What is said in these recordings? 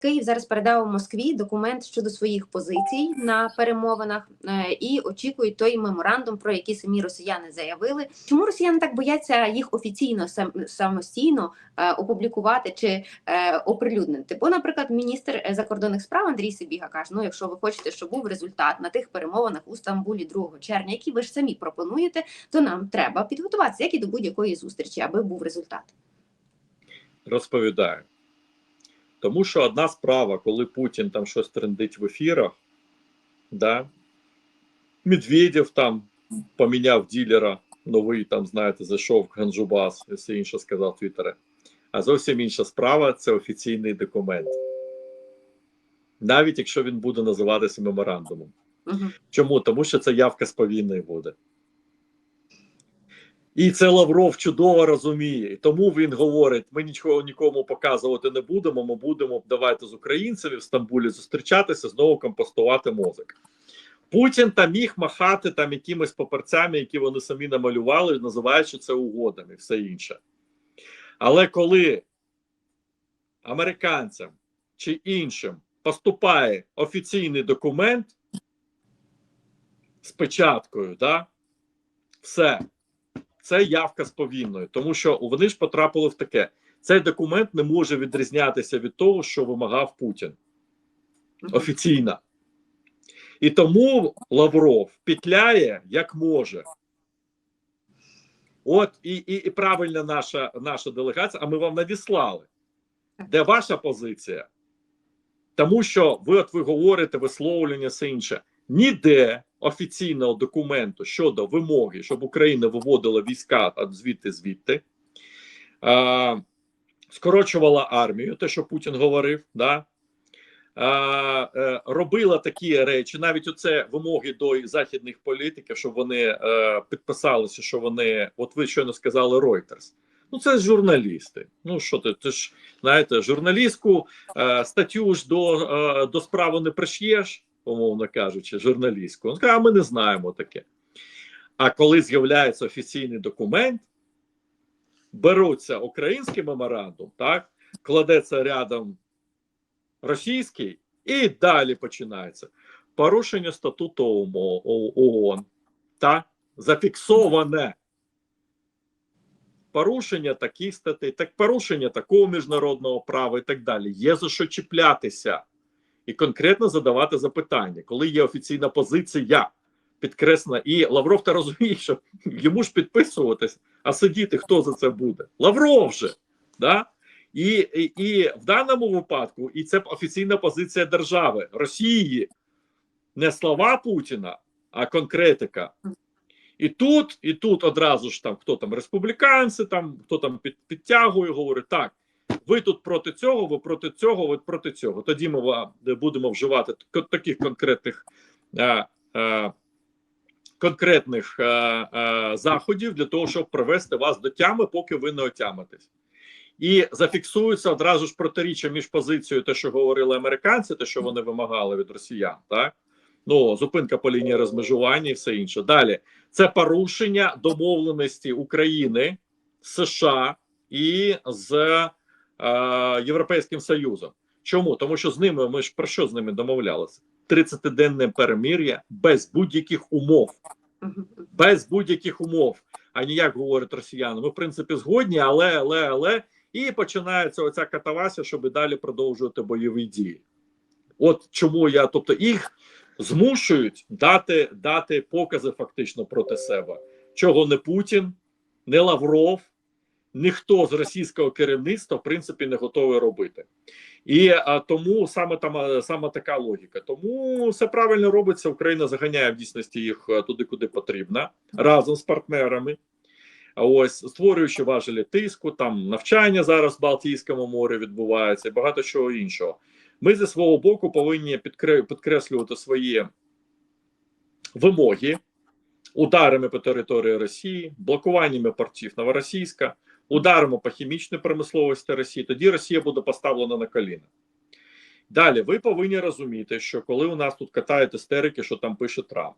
Київ зараз передав Москві документ щодо своїх позицій на перемовинах е, і очікують той меморандум, про який самі росіяни заявили. Чому росіяни так бояться їх офіційно самостійно е, опублікувати чи е, оприлюднити? Бо, наприклад, міністр закордонних справ Андрій Сибіга каже: ну, якщо ви хочете, щоб був результат на тих перемовинах у Стамбулі 2 червня, які ви ж самі пропонуєте, то нам треба підготуватися, як і до будь-якої зустрічі, аби був результат. Розповідаю. Тому що одна справа, коли Путін там щось трендить в ефірах, да, Медведєв там поміняв ділера, новий там, знаєте, зайшов в Ганджубас, і все інше сказав в Твіттері. А зовсім інша справа це офіційний документ. Навіть якщо він буде називатися меморандумом. Угу. Чому? Тому що це явка з повінної буде. І це Лавров чудово розуміє. Тому він говорить: ми нічого нікому показувати не будемо. Ми будемо давайте з українцями в Стамбулі зустрічатися, знову компостувати мозок. Путін там міг махати там якимись паперцями, які вони самі намалювали, називаючи це угодами, все інше. Але коли американцям чи іншим поступає офіційний документ з печаткою, да, все це явка з повінною, тому що вони ж потрапили в таке: цей документ не може відрізнятися від того, що вимагав Путін офіційно. І тому Лавров петляє як може. От і і, і правильна наша наша делегація, а ми вам надіслали. Де ваша позиція? Тому що ви от ви говорите висловлення все інше. Ніде офіційного документу щодо вимоги, щоб Україна виводила війська звідти звідти, а, скорочувала армію, те, що Путін говорив, да, а, е, робила такі речі, навіть оце вимоги до західних політиків, щоб вони е, підписалися, що вони, от ви щойно сказали Reuters. Ну, це журналісти. Ну що ти? Ти ж знаєте, журналістку е, статтю ж до, е, до справи не приш'єш умовно кажучи, журналістку. Він каже, а ми не знаємо таке. А коли з'являється офіційний документ, беруться український меморандум, так, кладеться рядом російський, і далі починається порушення статуту ООН, так, зафіксоване. Порушення таких статей, так порушення такого міжнародного права і так далі. Є за що чіплятися і конкретно задавати запитання, коли є офіційна позиція підкреслена, і Лавров та розуміє, що йому ж підписуватись, а сидіти хто за це буде? Лавров же. Да? І, і, і в даному випадку, і це офіційна позиція держави Росії, не слова Путіна, а конкретика. І тут, і тут одразу ж там хто там республіканці, там хто там під, підтягує, говорить так. Ви тут проти цього, ви проти цього, ви проти цього. Тоді ми будемо вживати таких конкретних а, а, конкретних а, а, заходів для того, щоб привести вас до тями, поки ви не отямитесь. І зафіксується одразу ж протиріччя між позицією, те, що говорили американці, те, що вони вимагали від росіян, так ну зупинка по лінії розмежування і все інше. Далі це порушення домовленості України, США і з. Європейським Союзом. Чому? Тому що з ними ми ж про що з ними домовлялися? 30-денне перемир'я без будь-яких умов. Без будь-яких умов. А ніяк говорять росіяни. Ми, в принципі, згодні, але, але, але. І починається оця катавася, щоб далі продовжувати бойові дії. От чому я, тобто, їх змушують дати дати покази фактично проти себе, чого не Путін, не Лавров, ніхто з російського керівництва в принципі не готовий робити, і а, тому саме там саме така логіка. Тому все правильно робиться. Україна заганяє в дійсності їх туди, куди потрібно, разом з партнерами. Ось створюючи важелі тиску, там навчання зараз в Балтійському морі відбувається і багато чого іншого. Ми зі свого боку повинні підкреслювати свої вимоги ударами по території Росії, блокуваннями портів Новоросійська ударимо по хімічній промисловості Росії, тоді Росія буде поставлена на коліна. Далі, ви повинні розуміти, що коли у нас тут катають істерики, що там пише Трамп.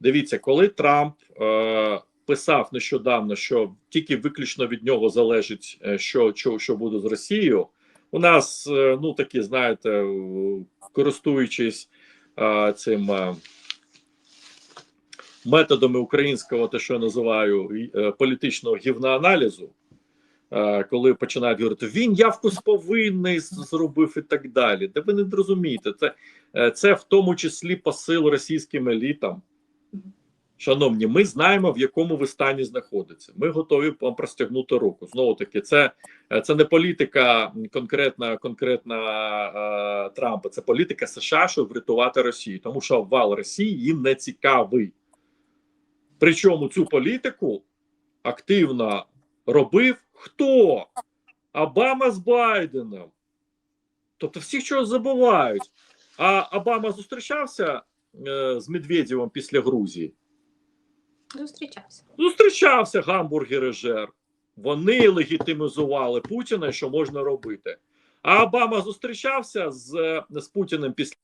Дивіться, коли Трамп е, писав нещодавно, що тільки виключно від нього залежить, е, що, що, що буде з Росією, У нас, е, ну такі, знаєте, е, користуючись е, цим е, методами українського, те, що я називаю е, політичного гівноаналізу, коли починають говорити, він явку повинний зробив і так далі. Де ви не розумієте, це, е, це в тому числі посил російським елітам. Шановні, ми знаємо, в якому ви стані знаходиться. Ми готові вам простягнути руку. Знову таки, це, це не політика конкретна, конкретна е, Трампа, це політика США, щоб врятувати Росію, тому що обвал Росії їм не цікавий. Причому цю політику активно робив хто? Обама з Байденом. Тобто всі чогось забувають. А Обама зустрічався е, з Медведєвим після Грузії. Зустрічався. Зустрічався гамбургери жер. Вони легітимізували Путіна, що можна робити. А Обама зустрічався з, з Путіним після.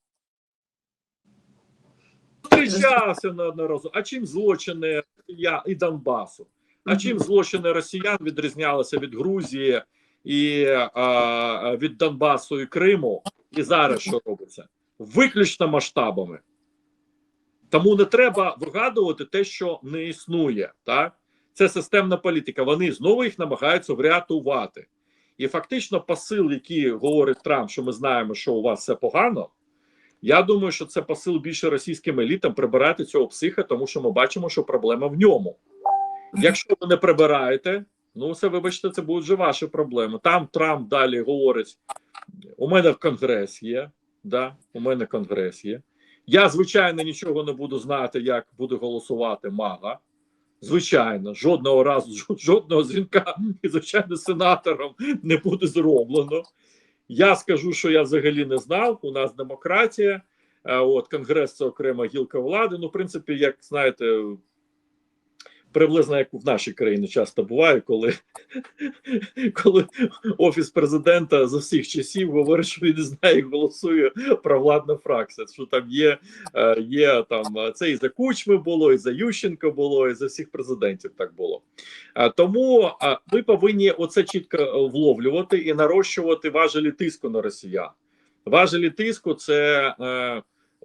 Зустрічався неодноразово. А чим злочини я і Донбасу? А чим злочини росіян відрізнялися від Грузії і а, від Донбасу і Криму? І зараз що робиться? Виключно масштабами. Тому не треба вигадувати те, що не існує. Так? Це системна політика. Вони знову їх намагаються врятувати. І фактично, посил, який говорить Трамп, що ми знаємо, що у вас все погано. Я думаю, що це посил більше російським елітам прибирати цього психа, тому що ми бачимо, що проблема в ньому. Якщо ви не прибираєте, ну це вибачте, це будуть вже ваші проблеми. Там Трамп далі говорить: у мене в конгрес є. Да, у мене конгрес є. Я, звичайно, нічого не буду знати, як буде голосувати мага. Звичайно, жодного разу, жодного дзвінка, і, звичайно, сенатором не буде зроблено. Я скажу, що я взагалі не знав. У нас демократія. Е, От Конгрес це окрема гілка влади. Ну, в принципі, як знаєте, приблизно як в нашій країні часто буває, коли коли офіс президента з усіх часів говорить, що він знає, як голосує провладна фракція. Що там є, е, є там е, це і за Кучми було, і за Ющенко було, і за всіх президентів так було. Е, Тому ми повинні оце чітко вловлювати і нарощувати важелі тиску на росіян. Важелі тиску це.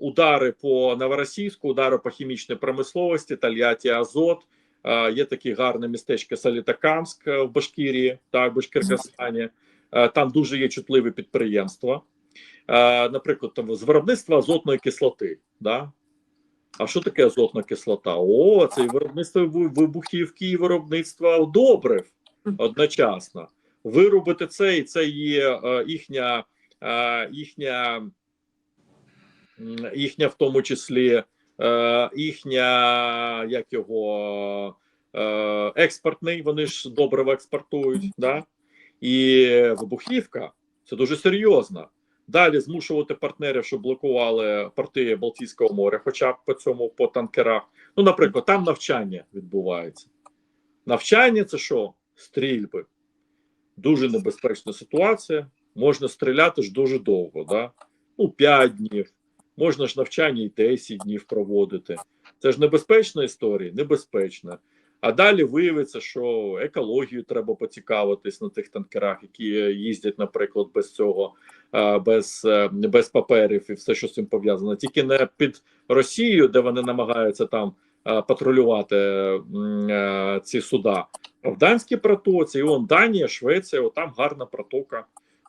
Удари по новоросійську, удари по хімічній промисловості, Тольятті, Азот, Є таке гарне містечко Салітакамськ е, в Башкірії, так, Башкиркостані. Е, Там дуже є чутливі підприємства. Е, Наприклад, там з виробництва азотної кислоти. Да? А що таке азотна кислота? О, це і виробництво вибухівки, і виробництво добрив одночасно. Виробити це, і це є їхня, їхня, їхня в тому числі е, їхня, як його е, експортний, вони ж добриво експортують, да? і вибухівка це дуже серйозно. Далі змушувати партнерів, щоб блокували порти Балтійського моря, хоча б по цьому по танкерах. Ну, наприклад, там навчання відбувається. Навчання це що? Стрільби. Дуже небезпечна ситуація. Можна стріляти ж дуже довго, да? ну 5 днів. Можна ж навчання і 10 днів проводити. Це ж небезпечна історія, небезпечна. А далі виявиться, що екологію треба поцікавитись на тих танкерах, які їздять, наприклад, без цього, е, без, е, без паперів і все, що з цим пов'язано. Тільки не під Росією, де вони намагаються там е, патрулювати е, ці суда. А в Данській протоці, і он Данія, Швеція, отам гарна протока.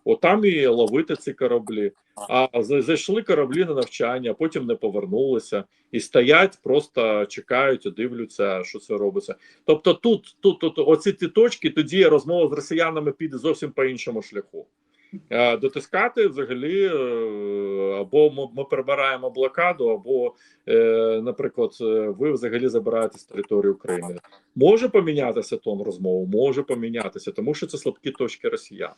Отам і ловити ці кораблі. А зайшли кораблі на навчання, потім не повернулися і стоять, просто чекають, і дивляться, що це робиться. Тобто, тут, тут, тут оці ті точки, тоді розмова з росіянами піде зовсім по іншому шляху. Е, Дотискати взагалі е, або ми, прибираємо блокаду, або, е, наприклад, ви взагалі забираєте з території України. Може помінятися тон розмови, може помінятися, тому що це слабкі точки росіян.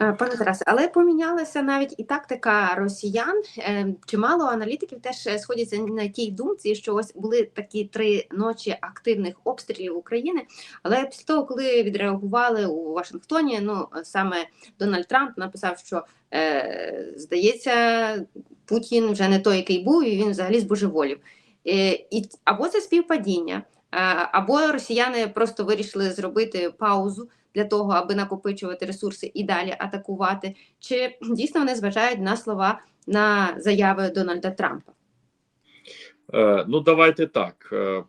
Е, Пане Тарасе, але помінялася навіть і тактика росіян. Е, Чимало аналітиків теж е, сходяться на тій думці, що ось були такі три ночі активних обстрілів України. Але після того, коли відреагували у Вашингтоні, ну саме Дональд Трамп написав, що здається, Путін вже не той, який був, і він взагалі збожеволів. І або це співпадіння, або росіяни просто вирішили зробити паузу для того, аби накопичувати ресурси і далі атакувати? Чи дійсно вони зважають на слова на заяви Дональда Трампа? Е, ну, давайте так. Е,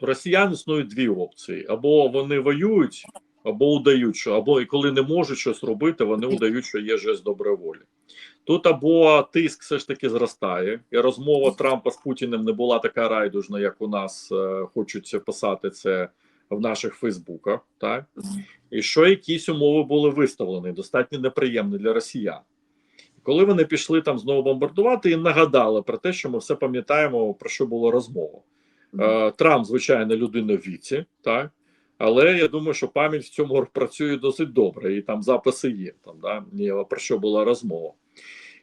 у росіян існують дві опції: або вони воюють, або удають, що або і коли не можуть щось робити, вони удають, що є жест доброї волі. Тут або тиск все ж таки зростає, і розмова Трампа з Путіним не була така райдужна, як у нас е, хочуть писати це в наших Фейсбуках. Так? І що якісь умови були виставлені, достатньо неприємні для росіян. Коли вони пішли там знову бомбардувати, їм нагадали про те, що ми все пам'ятаємо, про що була розмова. Е, Трамп, звичайно, людина в віці, так але я думаю, що пам'ять в цьому працює досить добре, і там записи є. Там да про що була розмова.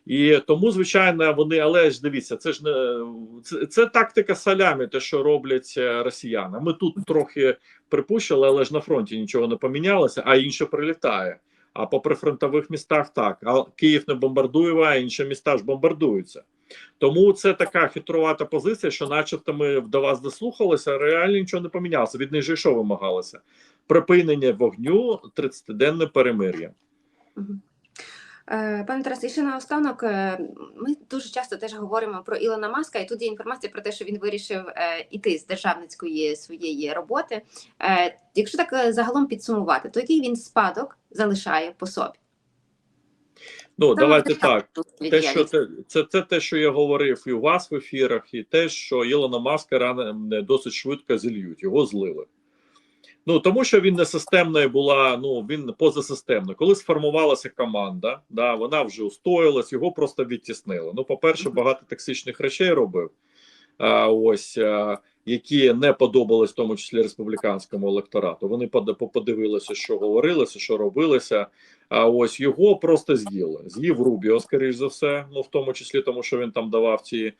І тому, звичайно, вони, але ж дивіться, це ж не це, це тактика салямі, те, що роблять е, росіяни. Ми тут трохи припущили, але ж на фронті нічого не помінялося, а інше прилітає. А по прифронтових містах так. А Київ не бомбардує, а інші міста ж бомбардуються. Тому це така хитрувата позиція, що, начебто, ми до вас дослухалися, а реально нічого не помінялося. Від них же що вимагалося? Припинення вогню, 30-денне перемир'я. Е, Пане Тарасе, і ще наостанок, е, ми дуже часто теж говоримо про Ілона Маска, і тут є інформація про те, що він вирішив е, іти з державницької своєї роботи. Якщо так загалом підсумувати, то який він спадок залишає по собі? Ну, Саме давайте так. Те, що це, це, це те, що я говорив і у вас в ефірах, і те, що Ілона Маска рано досить швидко зільють, його злили. Ну тому що він не системною була, ну він позасистемно. Коли сформувалася команда, да, вона вже устоїлась, його просто відтіснили. Ну, по-перше, багато токсичних речей робив. А, ось а, які не подобались, в тому числі республіканському електорату. Вони подивилися, що говорилося, що робилося. А ось його просто з'їли. З'їв Рубіо, скоріш за все, ну в тому числі, тому що він там давав ці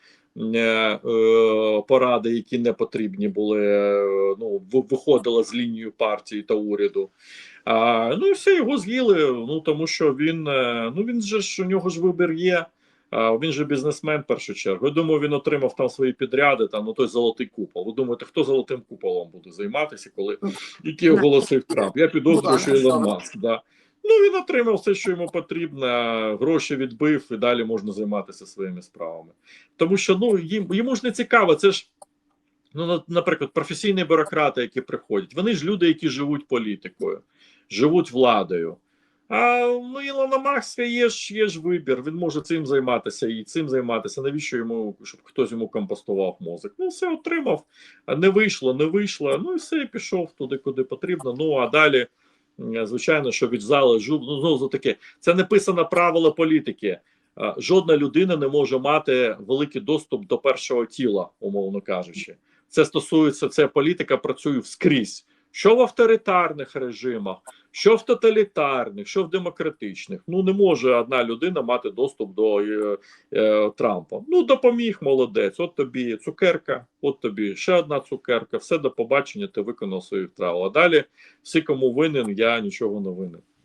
поради, які не потрібні були. е, Ну ви- виходила з лінією партії та уряду. А, ну і все його з'їли. Ну тому що він е, ну він же ж у нього ж вибір є. А, він же бізнесмен в першу чергу. Я думаю, він отримав там свої підряди, там ну той золотий купол. Ви думаєте, хто золотим куполом буде займатися, коли який оголосив Трамп? Я підозрюю, що Ілон Маск. Да. Ну він отримав все, що йому потрібно, гроші відбив, і далі можна займатися своїми справами. Тому що ну їм йому ж не цікаво. Це ж ну, наприклад, професійні бюрократи, які приходять. Вони ж люди, які живуть політикою, живуть владою. А ну Ілона Маска є ж є ж вибір. Він може цим займатися і цим займатися. Навіщо йому щоб хтось йому компостував мозок? Ну все отримав, не вийшло, не вийшло. Ну і все пішов туди, куди потрібно. Ну а далі. М, Звичайно, що від зали жу- ну, знову таки, це не писане правило політики. Жодна людина не може мати великий доступ до першого тіла, умовно кажучи. Це стосується, це політика працює вскрізь. Що в авторитарних режимах, що в тоталітарних, що в демократичних. Ну не може одна людина мати доступ до е, е, Трампа. Ну допоміг, молодець. От тобі цукерка, от тобі ще одна цукерка. Все до побачення. Ти виконав свою вправу. А далі всі, кому винен, я нічого не винен.